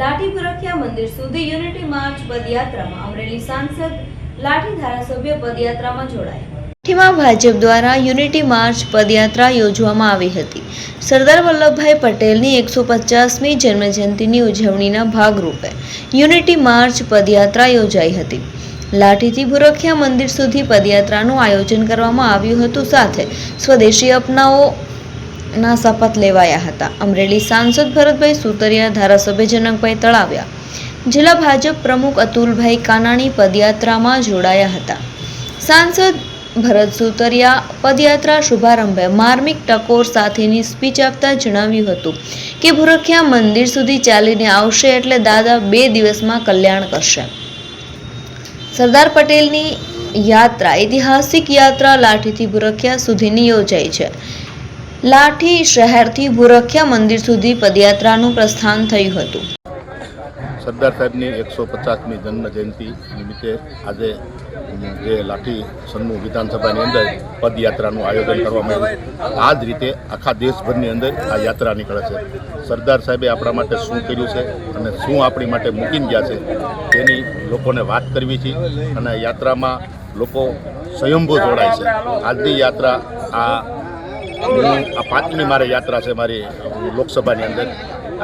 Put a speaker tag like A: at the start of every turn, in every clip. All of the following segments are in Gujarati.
A: લાઠી પુરખિયા મંદિર સુધી યુનિટી માર્ચ પદયાત્રામાં અમરેલી સાંસદ, લાઠી ધારાસભ્ય પદયાત્રામાં જોડાયા. લાઠીમાં ભાજપ દ્વારા યુનિટી માર્ચ પદયાત્રા યોજવામાં આવી હતી. સરદાર વલ્લભભાઈ પટેલની એકસો પચાસમી જન્મજયંતિની ઉજવણીના ભાગરૂપે યુનિટી માર્ચ પદયાત્રા યોજાઈ હતી. લાઠીથી ભુરખિયા મંદિર સુધી પદયાત્રાનું આયોજન કરવામાં આવ્યું હતું સાથે સ્વદેશી અપનાવો ના શપથ લેવાયા હતા. અમરેલી સાંસદ ભરતભાઈ સુતરિયા ધારાસભ્ય જનકભાઈ તળાવ્યા. જિલ્લા ભાજપ પ્રમુખ અતુલભાઈ કાનાણી પદયાત્રામાં જોડાયા હતા. સાંસદ ભરત સુતરિયા પદયાત્રા શુભારંભે માર્મિક ટકોર સાથેની સ્પીચ આપતા જણાવ્યું હતું કે ભુરખિયા મંદિર સુધી ચાલીને આવશે એટલે દાદા બે દિવસમાં કલ્યાણ કરશે. સરદાર પટેલની યાત્રા, ઐતિહાસિક યાત્રા લાઠીથી ભુરખિયા સુધીની યોજાઈ છે. લાઠી શહેરથી ભુરખિયા મંદિર સુધી પદયાત્રાનું પ્રસ્થાન થયું હતું.
B: સરદાર સાહેબની એકસો પચાસમી જન્મ જયંતિ નિમિત્તે આજે જે લાઠી સન્મુખ વિધાનસભાની અંદર પદયાત્રાનું આયોજન કરવામાં આવ્યું આ જ રીતે આખા દેશભરની અંદર આ યાત્રા નીકળે છે. સરદાર સાહેબે આપણા માટે શું કર્યું છે અને શું આપણી માટે મૂકીને ગયા છે તેની લોકોને વાત કરવી છે અને યાત્રામાં લોકો સ્વયંભૂ જોડાય છે. આજની યાત્રા આ આ પાંચમી મારે યાત્રા છે મારી લોકસભાની અંદર.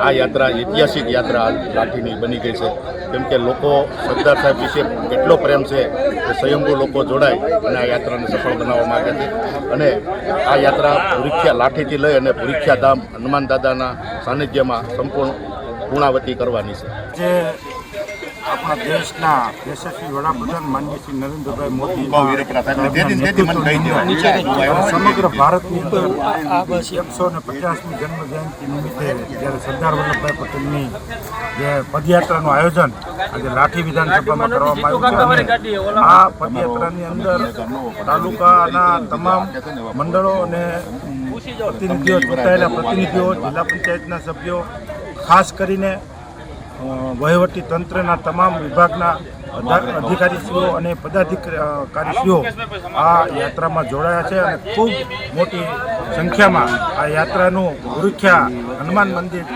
B: આ યાત્રા ઐતિહાસિક યાત્રા લાઠીની બની ગઈ છે. કેમ કે લોકો સરદાર સાહેબ વિશે કેટલો પ્રેમ છે કે સ્વયંભૂ લોકો જોડાય અને આ યાત્રાને સફળ બનાવવા માગે છે. અને આ યાત્રા ભૂરીખ્યા લાઠીથી લઈ અને ભૂરીખ્યા ધામ હનુમાન દાદાના સાનિધ્યમાં સંપૂર્ણ પૂર્ણાવતી કરવાની છે.
C: આપણા દેશના યશસ્વી વડાપ્રધાન માન્ય શ્રી નરેન્દ્રભાઈ મોદી સમગ્ર ભારતની અંદર એકસો ને પચાસમી જન્મ જયંતિ નિમિત્તે જ્યારે સરદાર વલ્લભભાઈ પટેલની જે પદયાત્રાનું આયોજન આજે લાઠી વિધાનસભામાં કરવામાં આવ્યું છે. આ પદયાત્રાની અંદર તાલુકાના તમામ મંડળો અને પ્રતિનિધિઓ ચૂંટાયેલા પ્રતિનિધિઓ જિલ્લા પંચાયતના સભ્યો ખાસ કરીને વહીવટી તંત્રના તમામ વિભાગના અધા- અધિકારીશ્રીઓ અને પદાધિકારીશ્રીઓ આ યાત્રામાં જોડાયા છે અને ખૂબ મોટી સંખ્યામાં આ યાત્રાનું ગુરુખ્યા હનુમાન મંદિર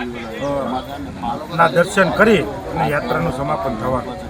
C: ના દર્શન કરી અને યાત્રાનું સમાપન થવાનું છે.